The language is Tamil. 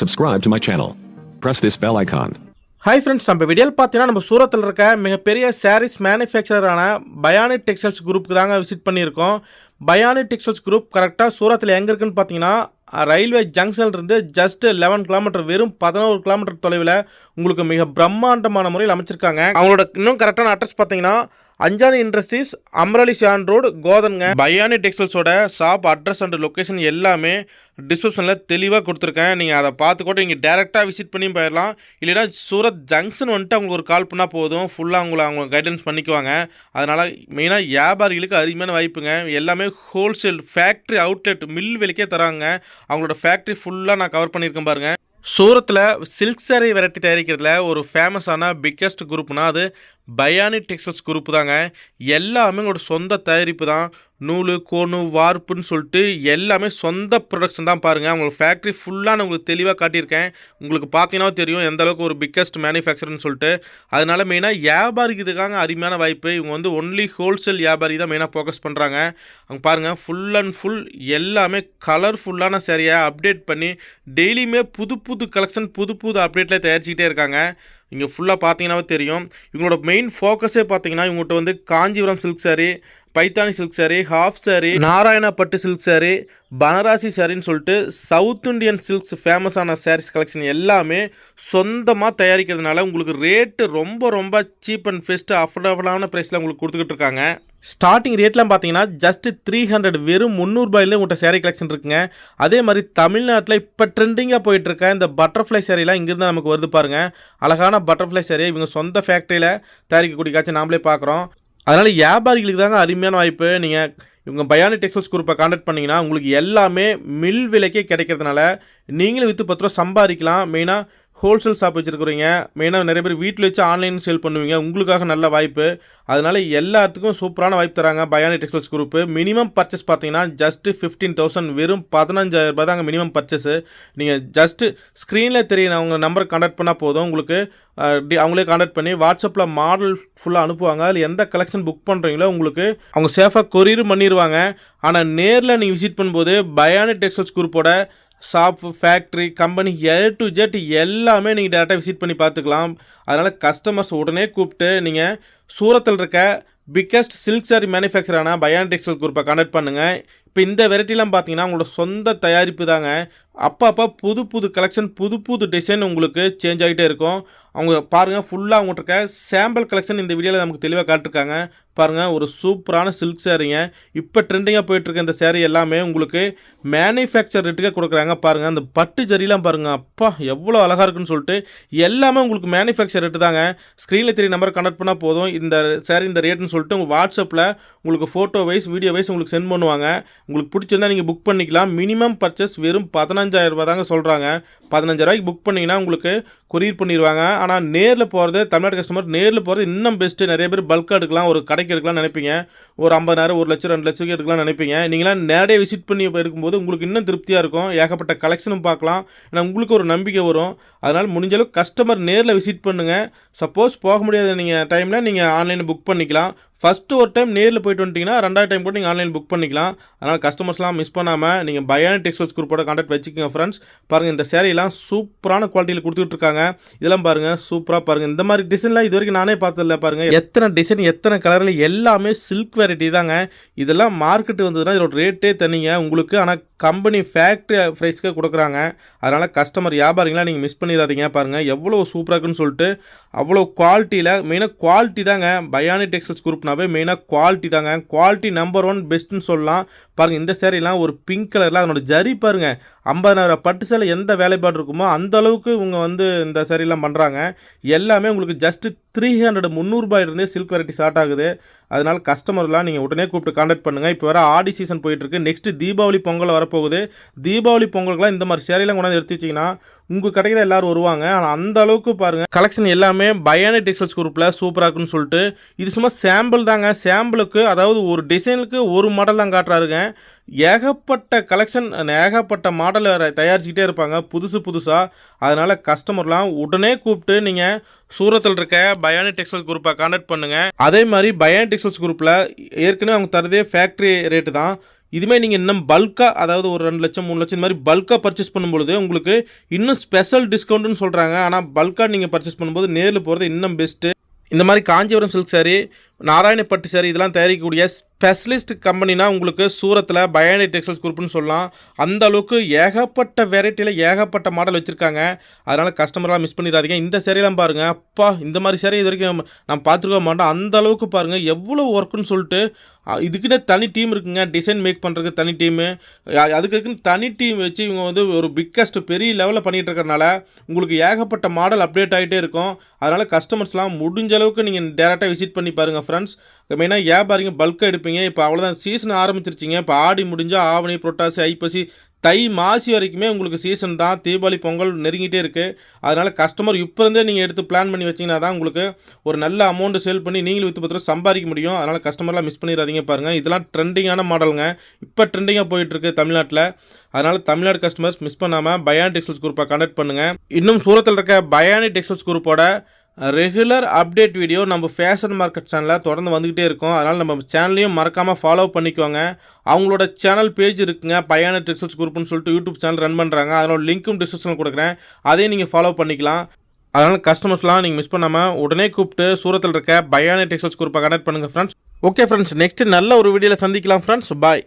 Subscribe to my channel. Press this bell icon. Hi friends நம்ம வீடியோவில் பார்த்தீங்கன்னா நம்ம சூரத்தில் இருக்க மிகப்பெரிய சாரீஸ் மேனுஃபேக்சரரான பயானி டெக்ஸ்டைல்ஸ் குரூப்புக்கு தாங்க விசிட் பண்ணியிருக்கோம் பயானி டெக்ஸ்டைல்ஸ் குரூப் கரெக்டாக சூரத்தில் எங்கே இருக்குன்னு பார்த்தீங்கன்னா ரயில்வே ஜங்ஷன்லேருந்து ஜஸ்ட் லெவன் கிலோமீட்டர் வெறும் பதினோரு கிலோமீட்டர் தொலைவில் உங்களுக்கு மிக பிரம்மாண்டமான முறையில் அமைச்சிருக்காங்க அவங்களோட இன்னும் கரெக்டான அட்ரஸ் பார்த்தீங்கன்னா அஞ்சானி இண்டஸ்ட்ரீஸ் அம்ரலி சான் ரோடு கோதன்ங்க. பயானி டெக்ஸ்டைல்ஸோட ஷாப் அட்ரஸ் அண்ட் லொக்கேஷன் எல்லாமே டிஸ்கிரிப்ஷனில் தெளிவாக கொடுத்துருக்கேன். நீங்கள் அதை பார்த்து கூட நீங்கள் டேரெக்டாக விசிட் பண்ணி போயிடலாம் இல்லைன்னா சூரத் ஜங்ஷன் வந்துட்டு அவங்களுக்கு ஒரு கால் பண்ணால் போதும். ஃபுல்லாக அவங்கள அவங்க கைடன்ஸ் பண்ணிக்குவாங்க. அதனால் மெயினாக வியாபாரிகளுக்கு அதிகமான வாய்ப்புங்க. எல்லாமே ஹோல்சேல் ஃபேக்ட்ரி அவுட்லெட் மில் விலைக்கே தராங்க. அவங்களோட ஃபேக்ட்ரி ஃபுல்லாக நான் கவர் பண்ணியிருக்கேன் பாருங்கள் சூரத்தில் சில்க் சாரி வெரைட்டி தயாரிக்கிறதுல ஒரு ஃபேமஸான பிக்கெஸ்ட் குரூப்னா அது பயானி டெக்ஸ்டைல்ஸ் குரூப் தாங்க. எல்லாமே உங்களோட சொந்த தயாரிப்பு தான். நூல் கோணு வார்ப்புன்னு சொல்லிட்டு எல்லாமே சொந்த ப்ரொடக்ஷன் தான் பாருங்கள் உங்களுக்கு ஃபேக்ட்ரி ஃபுல்லாக நான் உங்களுக்கு தெளிவாக காட்டியிருக்கேன். உங்களுக்கு பார்த்தீங்கன்னா தெரியும் எந்த அளவுக்கு ஒரு பிக்கஸ்ட் மேனுஃபேக்சர்னு சொல்லிட்டு. அதனால் மெயினாக வியாபாரிக்கு இதுக்காக அருமையான வாய்ப்பு. இவங்க வந்து ஒன்லி ஹோல்சேல் வியாபாரி தான் மெயினாக ஃபோக்கஸ் பண்ணுறாங்க அங்கே பாருங்கள் ஃபுல் அண்ட் ஃபுல் எல்லாமே கலர்ஃபுல்லான சரியாக அப்டேட் பண்ணி டெய்லியுமே புது புது கலெக்ஷன் புது புது அப்டேட்டில் தயாரிச்சுக்கிட்டே இருக்காங்க. இங்கே ஃபுல்லாக பார்த்தீங்கன்னாவே தெரியும். இவங்களோட மெயின் ஃபோக்கஸே பார்த்தீங்கன்னா இவங்ககிட்ட வந்து Kanchipuram silk saree Paithani silk saree half saree நாராயணப்பட்டு சில்க் saree பனராசி சாரின்னு சொல்லிட்டு சவுத் இண்டியன் சில்க்ஸ் ஃபேமஸான சாரீஸ் கலெக்ஷன் எல்லாமே சொந்தமாக தயாரிக்கிறதுனால உங்களுக்கு ரேட்டு ரொம்ப ரொம்ப சீப் அண்ட் பெஸ்ட் அஃபோர்டபுளான ப்ரைஸில் உங்களுக்கு கொடுத்துக்கிட்டு இருக்காங்க. ஸ்டார்டிங் ரேட்லாம் பார்த்தீங்கன்னா ஜஸ்ட் த்ரீ ஹண்ட்ரட் வெறும் முந்நூறுபாயிலே உங்கள்கிட்ட சேரீ கலெக்ஷன் இருக்குங்க. அதே மாதிரி தமிழ்நாட்டில் இப்போ ட்ரெண்டிங்காக போயிட்டுருக்க இந்த பட்டர்ஃப்ளை சாரீலாம் இங்கிருந்து நமக்கு வருது பாருங்கள் அழகான பட்டர்ஃப்ளை சேரீ இவங்க சொந்த ஃபேக்ட்ரியில் தயாரிக்கக்கூடிய காட்சி நாமளே பார்க்குறோம். அதனால் வியாபாரிகளுக்கு தாங்க அருமையான வாய்ப்பு. நீங்கள் இவங்க பயானி டெக்ஸ்டைல்ஸ் குரூப்பை காண்டாக்ட் பண்ணிங்கன்னா உங்களுக்கு எல்லாமே மில் விலைக்கே கிடைக்கிறதுனால நீங்களும் விற்று பத்து ரூபா சம்பாதிக்கலாம். மெயினாக ஹோல்சேல் ஷாப் வச்சுருக்குறீங்க. மெயினாக நிறைய பேர் வீட்டில் வச்சு ஆன்லைன் சேல் பண்ணுவீங்க. உங்களுக்காக நல்ல வாய்ப்பு. அதனால் எல்லாத்துக்கும் சூப்பரான வாய்ப்பு தராங்க Bayani textiles group minimum purchase பார்த்தீங்கன்னா ஜஸ்ட்டு ஃபிஃப்டீன் தௌசண்ட் வெறும் பதினஞ்சாயிரம் ரூபாய் தாங்க மினிமம் பர்ச்சேஸ் நீங்கள் ஜஸ்ட்டு ஸ்க்ரீனில் தெரியும் அவங்க நம்பர் கான்டாக்ட் பண்ணால் போதும். உங்களுக்கு டி- அவங்களே கான்டாக்ட் பண்ணி வாட்ஸ்அப்பில் மாடல் ஃபுல்லாக அனுப்புவாங்க. அதில் எந்த கலெக்ஷன் புக் பண்ணுறீங்களோ உங்களுக்கு அவங்க சேஃபாக கொரியரும் பண்ணிடுவாங்க ஆனால் நேரில் நீங்கள் விசிட் பண்ணும்போது பயானி டெக்ஸ்டைல்ஸ் குரூப்போட shop factory company A to Z எல்லாமே நீங்கள் டேரெக்டாக விசிட் பண்ணி பார்த்துக்கலாம். அதனால் கஸ்டமர்ஸ் உடனே கூப்பிட்டு நீங்கள் சூரத்தில் இருக்க பிக்கஸ்ட் சில்க் சாரி மேனுஃபேக்சரான பயான் டெக்ஸ்டைல் குரூப்பை கனெக்ட் பண்ணுங்கள் இப்போ இந்த வெரைட்டிலாம் பார்த்தீங்கன்னா உங்களோட சொந்த தயாரிப்பு தாங்க. அப்பப்போ புது புது கலெக்ஷன் புது புது டிசைன் உங்களுக்கு சேஞ்ச் ஆகிட்டே இருக்கும். அவங்க பாருங்கள் ஃபுல்லாக அவங்ககிட்ட இருக்க சாம்பிள் கலெக்ஷன் இந்த வீடியோவில் நமக்கு தெளிவாக காட்டிருக்காங்க. பாருங்கள் ஒரு சூப்பரான சில்க் சேரீங்க இப்போ ட்ரெண்டிங்காக போயிட்டுருக்க இந்த சேரீ எல்லாமே உங்களுக்கு மேனுஃபேக்சர் ரேட்டுக்கே கொடுக்குறாங்க. பாருங்கள் அந்த பட்டு ஜரிலாம் பாருங்கள் அப்பா எவ்வளோ அழகாக இருக்குன்னு சொல்லிட்டு எல்லாமே உங்களுக்கு மேனுஃபேக்சர் ரேட்டு தாங்க. ஸ்க்ரீனில் தெரிய நம்பர் கனெக்ட் பண்ணால் போதும். இந்த சேரீ இந்த ரேட்டுன்னு சொல்லிட்டு உங்கள் வாட்ஸ்அப்பில் உங்களுக்கு ஃபோட்டோ வைஸ் வீடியோ வைஸ் உங்களுக்கு சென்ட் பண்ணுவாங்க. உங்களுக்கு பிடிச்சிருந்தா நீங்கள் புக் பண்ணிக்கலாம். மினிமம் பர்ச்சேஸ் வெறும் பதினஞ்சாயிரம் ரூபா தாங்க சொல்கிறாங்க பதினஞ்சாயிரூபாய்க்கு புக் பண்ணிங்கன்னா உங்களுக்கு கொரியர் பண்ணிடுவாங்க. ஆனால் நேரில் போகிறது தமிழ்நாடு கஸ்டமர் நேரில் போகிறது இன்னும் பெஸ்ட்டு நிறைய பேர் பல்காக எடுக்கலாம் ஒரு கடைக்கு எடுக்கலாம்னு நினைப்பீங்க. ஒரு ஐம்பதாயிரம் ஒரு லட்சம் ரெண்டு லட்சத்துக்கு எடுக்கலாம்னு நினைப்பீங்க. நீங்களாம் நேரடியாக விசிட் பண்ணி எடுக்கும்போது உங்களுக்கு இன்னும் திருப்தியாக இருக்கும். ஏகப்பட்ட கலெக்ஷனும் பார்க்கலாம். ஏன்னா உங்களுக்கு ஒரு நம்பிக்கை வரும். அதனால் முடிஞ்சளவு கஸ்டமர் நேரில் விசிட் பண்ணுங்கள் சப்போஸ் போக முடியாத நீங்கள் டைமில் நீங்கள் ஆன்லைனில் புக் பண்ணிக்கலாம். ஃபஸ்ட்டு ஒரு டைம் நேரில் போயிட்டு வந்துட்டீங்கன்னா ரெண்டாவது டைம் கூட நீங்கள் ஆன்லைன் புக் பண்ணிக்கலாம். அதனால் கஸ்டமர்ஸ்லாம் மிஸ் பண்ணாமல் நீங்கள் பயானி டெக்ஸ்டைல்ஸ் குரூப்போட காண்டாக்ட் வச்சுக்கோங்க ஃப்ரெண்ட்ஸ் பாருங்கள் இந்த சேரீலாம் சூப்பரான குவாலிட்டியில் கொடுத்துட்ருக்காங்க இதெல்லாம் பாருங்கள் சூப்பராக பாருங்கள் இந்த மாதிரி டிசைன்லாம் இது வரைக்கும் நானே பார்த்ததில்ல பாருங்கள் எத்தனை டிசைன் எத்தனை கலரில் எல்லாமே சில்க் வெரைட்டி தாங்க. இதெல்லாம் மார்க்கெட்டு வந்ததுன்னா இதோட ரேட்டே தனிங்க. உங்களுக்கு ஆனால் கம்பெனி ஃபேக்ட்ரி ப்ரைஸ்க்கே கொடுக்குறாங்க. அதனால் கஸ்டமர் வியாபாரிங்களாம் நீங்கள் மிஸ் பண்ணிடாதீங்க பாருங்கள் எவ்வளோ சூப்பராக இருக்குன்னு சொல்லிட்டு அவ்வளோ குவாலிட்டியில் மெயினாக குவாலிட்டி தாங்க. பயானி டெக்ஸ்டைல்ஸ் குரூப்னாவே மெயினாக குவாலிட்டி தாங்க. குவாலிட்டி நம்பர் ஒன் பெஸ்ட்டுன்னு சொல்லலாம். பாருங்கள் இந்த சேரீலாம் ஒரு பிங்க் கலரில் அதனோட ஜரி பாருங்கள் ஐம்பதாயிரம் பட்டு சேலை எந்த வேலைப்பாடு இருக்குமோ அந்த அளவுக்கு இவங்க வந்து இந்த சேரீலாம் பண்ணுறாங்க எல்லாமே உங்களுக்கு ஜஸ்ட்டு த்ரீ ஹண்ட்ரட் முந்நூறுபாயிலிருந்தே சில்க் வெரைட்டி ஸ்டார்ட் ஆகுது. அதனால் கஸ்டமர்லாம் நீங்கள் உடனே கூப்பிட்டு காண்டாக்ட் பண்ணுங்கள் இப்போ வர ஆடி சீசன் போயிட்டுருக்கு. நெக்ஸ்ட்டு தீபாவளி பொங்கல் வரப்போகுது. தீபாவளி பொங்கலுக்குலாம் இந்த மாதிரி சேரீலாம் கொண்டாந்து எடுத்து வச்சிங்கன்னா உங்கள் கடைக்கு தான் எல்லோரும் வருவாங்க. ஆனால் அந்த அளவுக்கு பாருங்கள் கலெக்ஷன் எல்லாமே பயானி டெக்ஸ்டைல்ஸ் குரூப்பில் சூப்பராக இருக்குன்னு சொல்லிட்டு இது சும்மா சாம்பிள் தாங்க. சாம்பிளுக்கு அதாவது ஒரு டிசைனுக்கு ஒரு மாடல் தான் காட்டுறாருங்க. ஏகப்பட்ட கலெக்ஷன் ஏகப்பட்ட மாடலை தயாரிச்சுக்கிட்டே இருப்பாங்க. புதுசு புதுசாக அதனால் கஸ்டமர்லாம் உடனே கூப்பிட்டு நீங்கள் சூரத்தில் இருக்க பயானி டெக்ஸ்டைல் குரூப்பை கான்டாக்ட் பண்ணுங்கள் அதே மாதிரி பயானி டெக்ஸ்டைல்ஸ் குரூப்பில் ஏற்கனவே அவங்க தரதே ஃபேக்ட்ரி ரேட்டு தான். இதுமே நீங்கள் இன்னும் பல்காக அதாவது ஒரு ரெண்டு லட்சம் மூணு லட்சம் இந்த மாதிரி பல்காக பர்ச்சேஸ் பண்ணும்பொழுது உங்களுக்கு இன்னும் ஸ்பெஷல் டிஸ்கவுண்ட்னு சொல்கிறாங்க ஆனால் பல்காக நீங்கள் பர்ச்சேஸ் பண்ணும்போது நேரில் போகிறது இன்னும் பெஸ்ட்டு இந்த மாதிரி காஞ்சிபுரம் சில்க் சாரி நாராயணப்பட்டு சாரி இதெல்லாம் தயாரிக்கக்கூடிய ஸ்பெஷலிஸ்ட் கம்பெனினா உங்களுக்கு சூரத்தில் பயானி டெக்ஸ்டைல்ஸ் குரூப்னு சொல்லலாம். அந்த அளவுக்கு ஏகப்பட்ட வெரைட்டியில் ஏகப்பட்ட மாடல் வச்சுருக்காங்க. அதனால் கஸ்டமர்லாம் மிஸ் பண்ணிடாதீங்க. இந்த சேரீலாம் பாருங்கள் அப்பா இந்த மாதிரி சேரீ இது வரைக்கும் நான் பார்த்துருக்க மாட்டோம். அந்த அளவுக்கு பாருங்கள் எவ்வளோ ஒர்க்குன்னு சொல்லிட்டு இதுக்குன்னே தனி டீம் இருக்குங்க. டிசைன் மேக் பண்ணுறதுக்கு தனி டீமு அதுக்குன்னு தனி டீம் வச்சு இவங்க வந்து ஒரு பிக்கஸ்ட் பெரிய லெவலில் பண்ணிகிட்டு இருக்கறனால உங்களுக்கு ஏகப்பட்ட மாடல் அப்டேட் ஆகிட்டே இருக்கும். அதனால் கஸ்டமர்ஸ்லாம் முடிஞ்ச அளவுக்கு நீங்கள் டேரெக்டாக விசிட் பண்ணி பாருங்கள் ஃப்ரெண்ட்ஸ் மெயினாக வியாபாரிங்க பல்காக எடுப்பீங்க. இப்போ அவ்வளோதான் சீசன் ஆரம்பிச்சிருச்சிங்க. இப்போ ஆடி முடிஞ்சால் ஆவணி புரட்டாசி ஐப்பசி தை மாசி வரைக்குமே உங்களுக்கு சீசன் தான். தீபாவளி பொங்கல் நெருங்கிட்டே இருக்குது அதனால் கஸ்டமர் இப்போ இருந்தே நீங்கள் எடுத்து பிளான் பண்ணி வச்சிங்கன்னா தான் உங்களுக்கு ஒரு நல்ல அமௌண்ட்டு சேல் பண்ணி நீங்களும் விற்று பத்து ரூபா சம்பாதிக்க முடியும். அதனால் கஸ்டமர்லாம் மிஸ் பண்ணிடாதீங்க பாருங்கள் இதெல்லாம் ட்ரெண்டிங்கான மாடலுங்க இப்போ ட்ரெண்டிங்காக போயிட்டுருக்கு தமிழ்நாட்டில். அதனால் தமிழ்நாடு கஸ்டமர்ஸ் மிஸ் பண்ணாமல் பயானி டெக்ஸ்டைல்ஸ் குரூப்பை கனெக்ட் பண்ணுங்கள் இன்னும் சூரத்தில் இருக்க பயானி டெக்ஸ்டைல்ஸ் குரூப்போட ரெகுலர் அப்டேட் வீடியோ நம்ம ஃபேஷன் மார்க்கெட் சேனலில் தொடர்ந்து வந்துக்கிட்டே இருக்கோம். அதனால் நம்ம சேனலையும் மறக்காமல் ஃபாலோ பண்ணிக்கோங்க. அவங்களோட சேனல் பேஜ் இருக்குங்க. பயானி டெக்ஸ்டைல்ஸ் குரூப்னு சொல்லிட்டு யூடியூப் சேனல் ரன் பண்ணுறாங்க அதனோட லிங்க்கும் டிஸ்கிரிப்ஷனில் கொடுக்குறேன். அதையும் நீங்கள் ஃபாலோ பண்ணிக்கலாம். அதனால் கஸ்டமர்ஸ்லாம் நீங்கள் மிஸ் பண்ணாமல் உடனே கூப்பிட்டு சூரத்தில் இருக்க பயானி டெக்ஸ்டைல்ஸ் குரூப்பை கனெக்ட் பண்ணுங்கள் ஃப்ரெண்ட்ஸ் ஓகே ஃப்ரெண்ட்ஸ் நெக்ஸ்ட் நல்ல ஒரு வீடியோவில் சந்திக்கலாம் ஃப்ரெண்ட்ஸ் பாய்